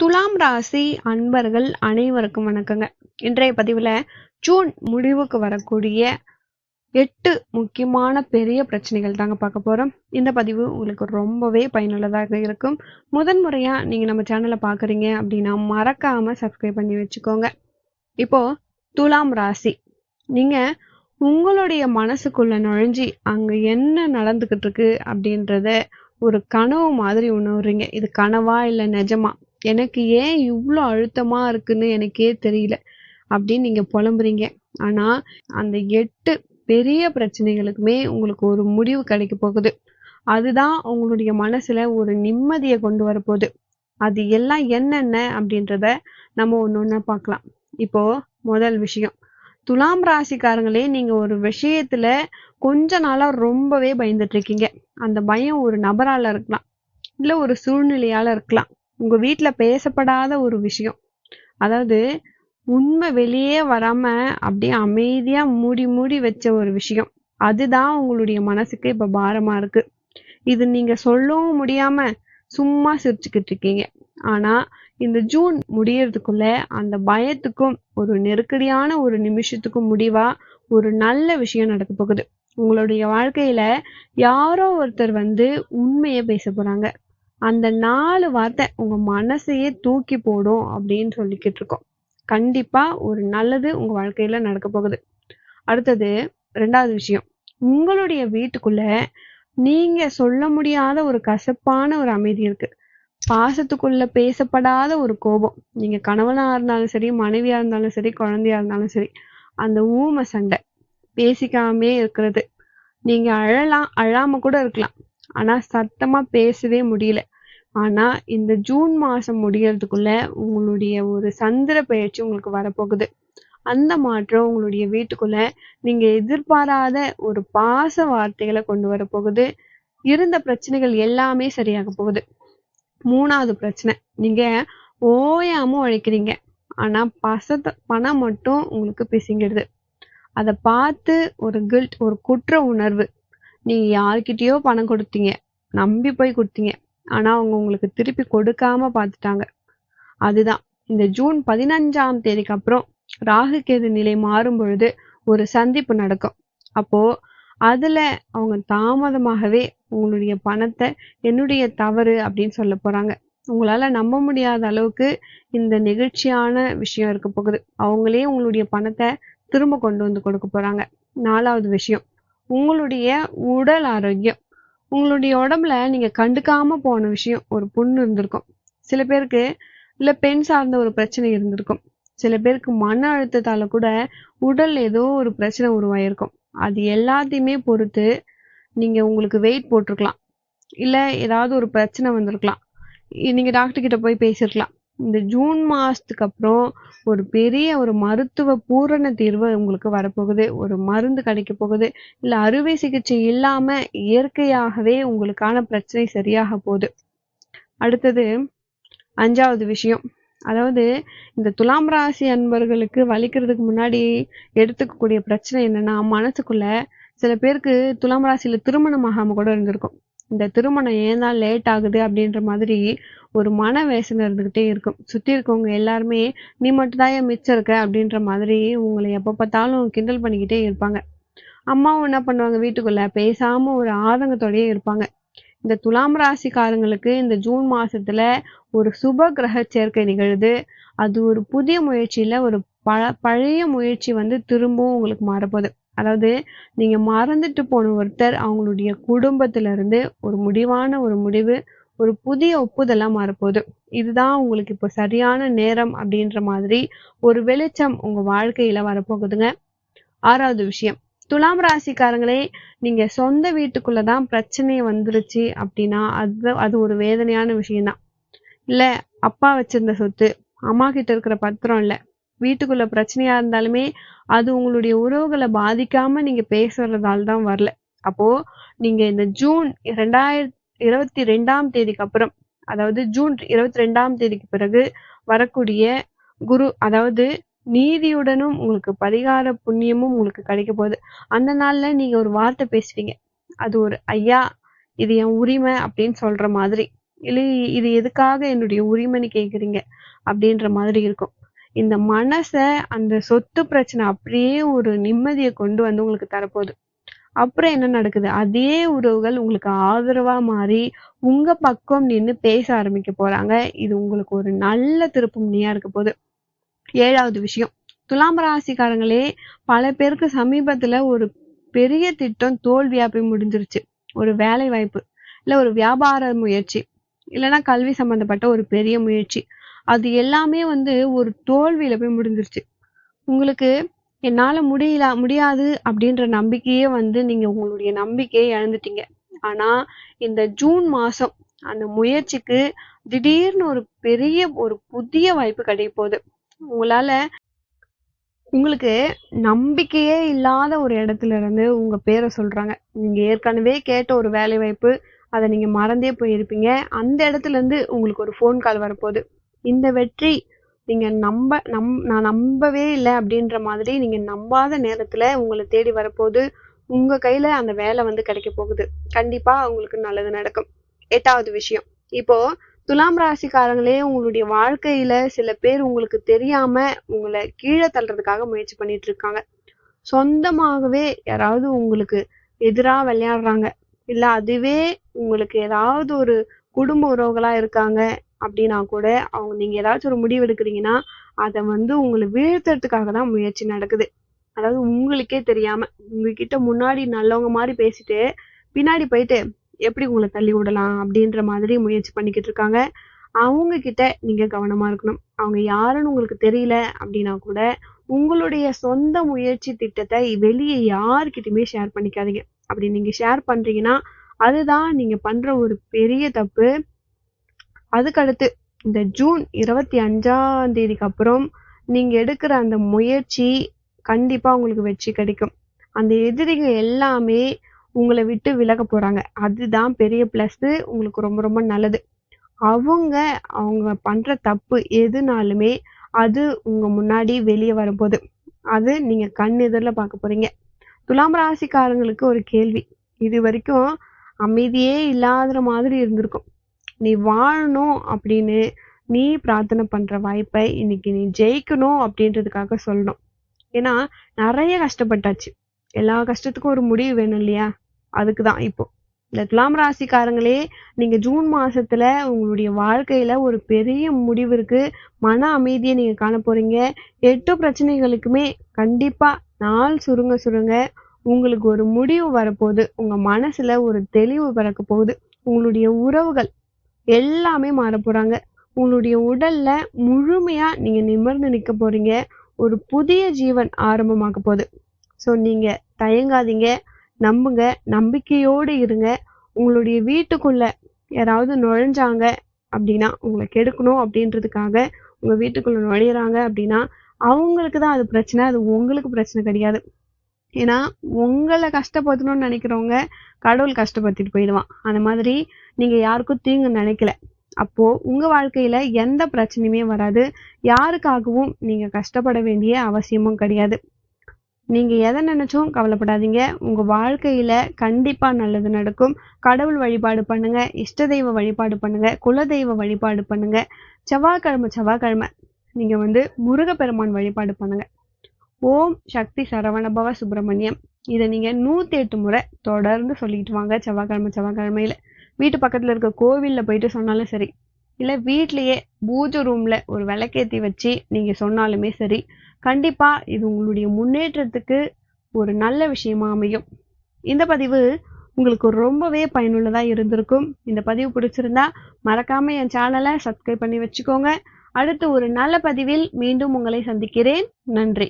துலாம் ராசி அன்பர்கள் அனைவருக்கும் வணக்கங்க. இன்றைய பதிவில் ஜூன் முடிவுக்கு வரக்கூடிய எட்டு முக்கியமான பெரிய பிரச்சனைகள் தாங்க பார்க்க போகிறோம் இந்த பதிவு உங்களுக்கு ரொம்பவே பயனுள்ளதாக இருக்கும். முதன் முறையாக நீங்கள் நம்ம சேனலை பார்க்குறீங்க அப்படின்னா மறக்காமல் சப்ஸ்கிரைப் பண்ணி வச்சுக்கோங்க. இப்போது துலாம் ராசி. நீங்கள் உங்களுடைய மனசுக்குள்ளே நுழைஞ்சி அங்கே என்ன நடந்துக்கிட்டு இருக்கு அப்படின்றத ஒரு கனவு மாதிரி உணர்றீங்க. இது கனவா இல்லை நிஜமா? எனக்கு ஏன் இவ்வளோ அழுத்தமாக இருக்குன்னு எனக்கே தெரியல. அப்படின்னு நீங்கள் புலம்புறீங்க. ஆனால் அந்த எட்டு பெரிய பிரச்சனைகளுக்குமே உங்களுக்கு ஒரு முடிவு கிடைக்க போகுது. அதுதான் உங்களுடைய மனசில் ஒரு நிம்மதியை கொண்டு வரப்போகுது அது எல்லாம் என்னென்ன அப்படின்றத நம்ம ஒன்று ஒன்றா பார்க்கலாம். இப்போ முதல் விஷயம். துலாம் ராசிக்காரங்களே நீங்கள் ஒரு விஷயத்தில் கொஞ்ச நாளாக ரொம்பவே பயந்துட்டு இருக்கீங்க. அந்த பயம் ஒரு நபரால் இருக்கலாம். இல்லை ஒரு சூழ்நிலையால் இருக்கலாம். உங்கள் வீட்டில் பேசப்படாத ஒரு விஷயம். அதாவது உண்மை வெளியே வராமல் அப்படியே அமைதியாக மூடி மூடி வச்ச ஒரு விஷயம். அதுதான் உங்களுடைய மனசுக்கு இப்போ பாரமாக இருக்குது இது நீங்கள் சொல்லவும் முடியாமல் சும்மா சிரிச்சுக்கிட்டு இருக்கீங்க. ஆனால் இந்த ஜூன் முடியறதுக்குள்ள அந்த பயத்துக்கும் ஒரு நெருக்கடியான ஒரு நிமிஷத்துக்கும் முடிவாக ஒரு நல்ல விஷயம் நடக்க போகுது. உங்களுடைய வாழ்க்கையில யாரோ ஒருத்தர் வந்து உண்மையை பேச போறாங்க. அந்த நாலு வார்த்தை உங்க மனசையே தூக்கி போடும் அப்படின்னு சொல்லிக்கிட்டு இருக்கோம். கண்டிப்பா ஒரு நல்லது உங்க வாழ்க்கையில நடக்க போகுது. அடுத்தது ரெண்டாவது விஷயம். உங்களுடைய வீட்டுக்குள்ள நீங்க சொல்ல முடியாத ஒரு கசப்பான ஒரு அமைதி இருக்கு. பாசத்துக்குள்ள பேசப்படாத ஒரு கோபம். நீங்க கணவனா இருந்தாலும் சரி மனைவியா இருந்தாலும் சரி குழந்தையா இருந்தாலும் சரி அந்த ஊமை சண்டை பேசிக்காமே இருக்கிறது. நீங்க அழலாம் அழாம கூட இருக்கலாம். ஆனா சத்தமா பேசவே முடியல. ஆனா இந்த ஜூன் மாசம் முடியறதுக்குள்ள உங்களுடைய ஒரு சந்திர பயிற்சி உங்களுக்கு வரப்போகுது. அந்த மாற்றம் உங்களுடைய வீட்டுக்குள்ள நீங்க எதிர்பாராத ஒரு பாச வார்த்தைகளை கொண்டு வரப்போகுது. இருந்த பிரச்சனைகள் எல்லாமே சரியாக போகுது. மூணாவது பிரச்சனை நீங்க ஓயாம உழைக்கிறீங்க. ஆனா பசத்தை பணம் மட்டும் உங்களுக்கு பிசிங்கிடுது. அதை பார்த்து ஒரு கில்ட் ஒரு குற்ற உணர்வு நீங்கள் யார்கிட்டயோ பணம் கொடுத்தீங்க. நம்பி போய் கொடுத்தீங்க. ஆனால் அவங்க உங்களுக்கு திருப்பி கொடுக்காம பார்த்துட்டாங்க. அதுதான். இந்த ஜூன் பதினஞ்சாம் தேதிக்கு அப்புறம் ராகு கேது நிலை மாறும் பொழுது ஒரு சந்திப்பு நடக்கும். அப்போ அதுல அவங்க தாமதமாகவே உங்களுடைய பணத்தை என்னுடைய தவறு அப்படின்னு சொல்ல போறாங்க. உங்களால நம்ப முடியாத அளவுக்கு இந்த நெகிழ்ச்சியான விஷயம் இருக்க போகுது. அவங்களே உங்களுடைய பணத்தை திரும்ப கொண்டு வந்து கொடுக்க போறாங்க. நாலாவது விஷயம். உங்களுடைய உடல் ஆரோக்கியம். உங்களுடைய உடம்புல நீங்க கண்டுக்காம போன விஷயம் ஒரு பொண்ணு இருந்திருக்கும். சில பேருக்கு இல்ல பெண் சார்ந்த ஒரு பிரச்சனை இருந்திருக்கும். சில பேருக்கு மன அழுத்தத்தால கூட உடல் ஏதோ ஒரு பிரச்சனை உருவாயிருக்கும். அது எல்லாத்தையுமே பொறுத்து நீங்க உங்களுக்கு வெயிட் போட்டிருக்கலாம். இல்ல ஏதாவது ஒரு பிரச்சனை வந்திருக்கலாம். நீங்க டாக்டர் கிட்ட போய் பேசிருக்கலாம். இந்த ஜூன் மாதத்துக்கு அப்புறம் ஒரு பெரிய ஒரு மருத்துவ பூரண தீர்வு உங்களுக்கு வரப்போகுது. ஒரு மருந்து கிடைக்க போகுது. இல்லை அறுவை சிகிச்சை இல்லாமல் இயற்கையாகவே உங்களுக்கான பிரச்சனை சரியாக போகுது. அடுத்தது அஞ்சாவது விஷயம். அதாவது இந்த துலாம் ராசி அன்பர்களுக்கு வலிக்கிறதுக்கு முன்னாடி எடுத்துக்கக்கூடிய பிரச்சனை என்னன்னா மனசுக்குள்ள சில பேருக்கு துலாம் ராசியில திருமணம் ஆகாம கூட இருந்திருக்கும். இந்த திருமணம் ஏன் தான் லேட் ஆகுது அப்படின்ற மாதிரி ஒரு மன வேசனை இருந்துக்கிட்டே இருக்கும். சுற்றி இருக்கவங்க எல்லாருமே நீ மட்டும்தான் ஏன் மிச்சம் இருக்க அப்படின்ற மாதிரி உங்களை எப்போ பார்த்தாலும் கிண்டல் பண்ணிக்கிட்டே இருப்பாங்க. அம்மாவும் என்ன பண்ணுவாங்க வீட்டுக்குள்ளே? பேசாமல் ஒரு ஆதங்கத்தோடயே இருப்பாங்க. இந்த துலாம் ராசிக்காரங்களுக்கு இந்த ஜூன் மாசத்துல ஒரு சுப கிரக சேர்க்கை நிகழுது. அது ஒரு புதிய முயற்சியில ஒரு பழ பழைய முயற்சி வந்து திரும்பவும் உங்களுக்கு மாறப்போகுது. அதாவது நீங்க மறந்துட்டு போன ஒருத்தர் அவங்களுடைய குடும்பத்துல இருந்து ஒரு முடிவான ஒரு முடிவு ஒரு புதிய ஒப்புதலாக மாறப்போகுது. இதுதான் உங்களுக்கு இப்போ சரியான நேரம் அப்படின்ற மாதிரி ஒரு வெளிச்சம் உங்க வாழ்க்கையில வரப்போகுதுங்க. ஆறாவது விஷயம் துலாம் ராசிக்காரங்களே நீங்க சொந்த வீட்டுக்குள்ளதான் பிரச்சனை வந்துருச்சு அப்படின்னா அது அது ஒரு வேதனையான விஷயம்தான். இல்ல அப்பா வச்சிருந்த சொத்து அம்மா கிட்ட இருக்கிற பத்திரம் இல்ல வீட்டுக்குள்ள பிரச்சனையா இருந்தாலுமே அது உங்களுடைய உறவுகளை பாதிக்காம நீங்க பேசுறதால தான் வரல. அப்போ நீங்க இந்த ஜூன் ரெண்டாயிரத்தி இருபத்தி ரெண்டாம் தேதிக்கு அப்புறம் அதாவது ஜூன் இருபத்தி ரெண்டாம் தேதிக்கு பிறகு வரக்கூடிய குரு அதாவது நீதியுடனும் உங்களுக்கு பரிகார புண்ணியமும் உங்களுக்கு கிடைக்க போகுது. அந்த நாள்ல நீங்க ஒரு வார்த்தை பேசுவீங்க. அது ஒரு ஐயா இது என் உரிமை அப்படின்னு சொல்ற மாதிரி. இல்லை இது எதுக்காக என்னுடைய உரிமைன்னு கேக்குறீங்க அப்படின்ற மாதிரி இருக்கும். இந்த மனச அந்த சொத்து பிரச்சனை அப்படியே ஒரு நிம்மதியை கொண்டு வந்து உங்களுக்கு தரப்போகுது. அப்புறம் என்ன நடக்குது? அதே உறவுகள் உங்களுக்கு ஆதரவா மாறி உங்க பக்கம் நின்னு பேச ஆரம்பிக்க போறாங்க. இது உங்களுக்கு ஒரு நல்ல திருப்புமுனையா இருக்க போகுது. ஏழாவது விஷயம். துலாம் ராசிக்காரங்களே பல பேருக்கு சமீபத்துல ஒரு பெரிய திட்டம் தோல்வியா போய் முடிஞ்சிருச்சு. ஒரு வேலை வாய்ப்பு இல்ல ஒரு வியாபார முயற்சி இல்லைன்னா கல்வி சம்பந்தப்பட்ட ஒரு பெரிய முயற்சி. அது எல்லாமே வந்து ஒரு தோல்வியில போய் முடிஞ்சிருச்சு. உங்களுக்கு என்னால முடியல முடியாது அப்படின்ற நம்பிக்கையே வந்து நீங்க உங்களுடைய நம்பிக்கையை இழந்துட்டீங்க. ஆனா இந்த ஜூன் மாசம் அந்த முயற்சிக்கு திடீர்னு ஒரு பெரிய ஒரு புதிய வாய்ப்பு கிடைக்க போகுது. உங்களால உங்களுக்கு நம்பிக்கையே இல்லாத ஒரு இடத்துல இருந்து உங்க பேரை சொல்றாங்க. நீங்க ஏற்கனவே கேட்ட ஒரு வேலை வாய்ப்பு அதை நீங்க மறந்தே போயிருப்பீங்க. அந்த இடத்துல இருந்து உங்களுக்கு ஒரு ஃபோன் கால் வரப்போகுது. இந்த வெற்றி நீங்கள் நம்ப நம் நான் நம்பவே இல்லை அப்படின்ற மாதிரி நீங்கள் நம்பாத நேரத்தில் உங்களை தேடி வரப்போகுது உங்கள் கையில் அந்த வேலை வந்து கிடைக்க போகுது. கண்டிப்பாக உங்களுக்கு நல்லது நடக்கும். எட்டாவது விஷயம். இப்போது துலாம் ராசிக்காரங்களே உங்களுடைய வாழ்க்கையில சில பேர் உங்களுக்கு தெரியாம உங்களை கீழே தள்ளுறதுக்காக முயற்சி பண்ணிட்டு இருக்காங்க. சொந்தமாகவே யாராவது உங்களுக்கு எதிராக விளையாடுறாங்க. இல்ல அதுவே உங்களுக்கு ஏதாவது ஒரு குடும்ப உறவுகளா இருக்காங்க. அப்படின்னா கூட அவங்க நீங்கள் ஏதாச்சும் ஒரு முடிவு எடுக்கிறீங்கன்னா அதை வந்து உங்களை வீழ்த்துறதுக்காக தான் முயற்சி நடக்குது. அதாவது உங்களுக்கே தெரியாமல் உங்ககிட்ட முன்னாடி நல்லவங்க மாதிரி பேசிட்டு பின்னாடி போயிட்டு எப்படி உங்களை தள்ளி விடலாம் அப்படின்ற மாதிரி முயற்சி பண்ணிக்கிட்டு இருக்காங்க. அவங்க கிட்ட நீங்க கவனமா இருக்கணும். அவங்க யாருன்னு உங்களுக்கு தெரியல அப்படின்னா கூட உங்களுடைய சொந்த முயற்சி திட்டத்தை வெளியே யாருக்கிட்டயுமே ஷேர் பண்ணிக்காதீங்க. அப்படி நீங்க ஷேர் பண்றீங்கன்னா அதுதான் நீங்க பண்ற ஒரு பெரிய தப்பு. அதுக்கடுத்து இந்த ஜூன் இருபத்தி அஞ்சாம் தேதிக்கு அப்புறம் நீங்கள் எடுக்கிற அந்த முயற்சி கண்டிப்பாக உங்களுக்கு வெற்றி கிடைக்கும். அந்த எதிரிங்க எல்லாமே உங்களை விட்டு விலக போகிறாங்க அதுதான் பெரிய ப்ளஸ்ஸு உங்களுக்கு ரொம்ப ரொம்ப நல்லது. அவங்க அவங்க பண்ணுற தப்பு எதுனாலுமே அது உங்கள் முன்னாடி வெளியே வரும்போது அது நீங்கள் கண் எதிரில் பார்க்க போகிறீங்க துலாம் ராசிக்காரங்களுக்கு ஒரு கேள்வி. இது வரைக்கும் அமைதியே இல்லாத மாதிரி இருந்திருக்கும். நீ வாழணும் அப்படின்னு நீ பிரார்த்தனை பண்ற வாய்ப்பை இன்னைக்கு நீ ஜெயிக்கணும் அப்படின்றதுக்காக சொல்லணும். ஏன்னா நிறைய கஷ்டப்பட்டாச்சு. எல்லா கஷ்டத்துக்கும் ஒரு முடிவு வேணும் இல்லையா? அதுக்குதான் இப்போ. இந்த துலாம் ராசிக்காரங்களே நீங்க ஜூன் மாசத்துல உங்களுடைய வாழ்க்கையில ஒரு பெரிய முடிவு இருக்கு. மன அமைதியை நீங்க காண போறீங்க. எட்டு பிரச்சனைகளுக்குமே கண்டிப்பா நாள் சுருங்க சுருங்க உங்களுக்கு ஒரு முடிவு வரப்போகுது. உங்க மனசுல ஒரு தெளிவு பிறக்க போகுது. உங்களுடைய உறவுகள் எல்லாமே மாற போகிறாங்க உங்களுடைய உடல்ல முழுமையா நீங்க நிமிர்ந்து நிற்க போறீங்க. ஒரு புதிய ஜீவன் ஆரம்பமாக போகுது. ஸோ நீங்க தயங்காதீங்க. நம்புங்க. நம்பிக்கையோடு இருங்க. உங்களுடைய வீட்டுக்குள்ள யாராவது நுழைஞ்சாங்க அப்படின்னா உங்களை கெடுக்கணும் அப்படின்றதுக்காக உங்க வீட்டுக்குள்ள நுழையிறாங்க அப்படின்னா அவங்களுக்கு தான் அது பிரச்சனை. அது உங்களுக்கு பிரச்சனை கிடையாது. ஏன்னா உங்களை கஷ்டப்படுத்தணும்னு நினைக்கிறவங்க கடவுள் கஷ்டப்படுத்திட்டு போயிடுவான். அந்த மாதிரி நீங்க யாருக்கும் தீங்கு நினைக்கல. அப்போ உங்க வாழ்க்கையில எந்த பிரச்சனையுமே வராது. யாருக்காகவும் நீங்க கஷ்டப்பட வேண்டிய அவசியமும் கிடையாது. நீங்க எதை நினைச்சும் கவலைப்படாதீங்க. உங்க வாழ்க்கையில கண்டிப்பா நல்லது நடக்கும். கடவுள் வழிபாடு பண்ணுங்க. இஷ்ட தெய்வ வழிபாடு பண்ணுங்க. குலதெய்வ வழிபாடு பண்ணுங்க. செவ்வாய்க்கிழமை செவ்வாய்க்கிழமை. நீங்க வந்து முருகப்பெருமான் வழிபாடு பண்ணுங்க. ஓம் சக்தி சரவணபவ சுப்பிரமணியம். இதை நீங்கள் நூற்றி எட்டு முறை தொடர்ந்து சொல்லிட்டு வாங்க செவ்வாய்க்கிழமை செவ்வாய்க்கிழமையில. வீட்டு பக்கத்தில் இருக்க கோவிலில் போயிட்டு சொன்னாலும் சரி இல்லை வீட்லேயே பூஜை ரூமில் ஒரு விளக்கேத்தி வச்சு நீங்கள் சொன்னாலுமே சரி கண்டிப்பாக இது உங்களுடைய முன்னேற்றத்துக்கு ஒரு நல்ல விஷயமா அமையும். இந்த பதிவு உங்களுக்கு ரொம்பவே பயனுள்ளதாக இருந்திருக்கும். இந்த பதிவு பிடிச்சிருந்தா மறக்காம என் சேனலை சப்ஸ்கிரைப் பண்ணி வச்சுக்கோங்க. அடுத்து ஒரு நல்ல பதிவில் மீண்டும் உங்களை சந்திக்கிறேன். நன்றி.